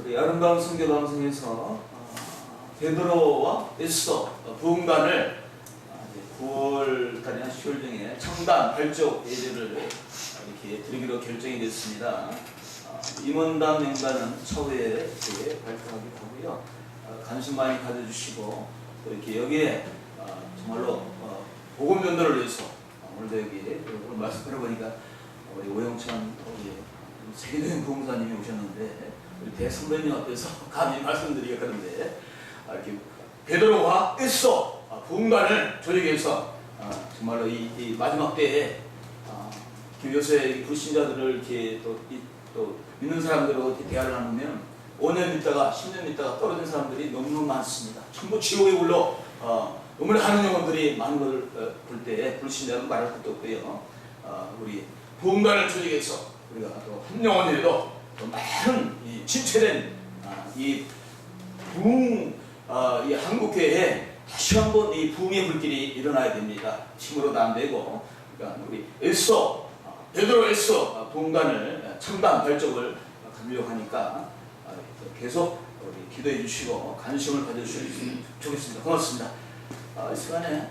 우리 아름다운 성교 방송에서 어, 베드로와 에스더 부흥단을 어, 이제 9월달이나 10월 중에 청단 발족 예배를 이렇게 드리기로 결정이 됐습니다. 어, 임원단 명단은 차후에 이렇게 발표하기로 하고요. 어, 관심 많이 가져주시고 또 이렇게 여기에 어, 정말로 어, 복음 전도를 위해서 어, 오늘도 여기 오늘 말씀 들어보니까 우리 오영찬 우리 세계적인 부흥사님이 오셨는데 우리 대선배님 앞에서 감히 말씀드리기가 그런데 아, 이렇게 베드로와 에스더 아, 부흥단을 조직해서 아, 정말로 이, 이 마지막 때에 아, 그 요새 이 불신자들을 이렇게 또, 이, 또 믿는 사람들하고 이렇게 대화를 나누면 5년 있다가 10년 있다가 떨어진 사람들이 너무너무 많습니다. 전부 지옥에 울러 어, 음을 하는 영혼들이 많은 걸 어, 볼때 불신자는 말할 것도 없고요. 어, 우리 부흥단을 조직해서 우리가 또 한 영혼이라도 또 많은 이 진체된 아, 이 부흥 어, 이 한국교회에 다시 한번 이 부흥의 불길이 일어나야 됩니다. 힘으로도 안 되고 그러니까 우리 에스더 어, 베드로 어, 부흥단을 첨단 발족을 가려고 하니까 어, 계속 우리 기도해 주시고 관심을 가져주시면 좋겠습니다. 고맙습니다. 어, 이 시간에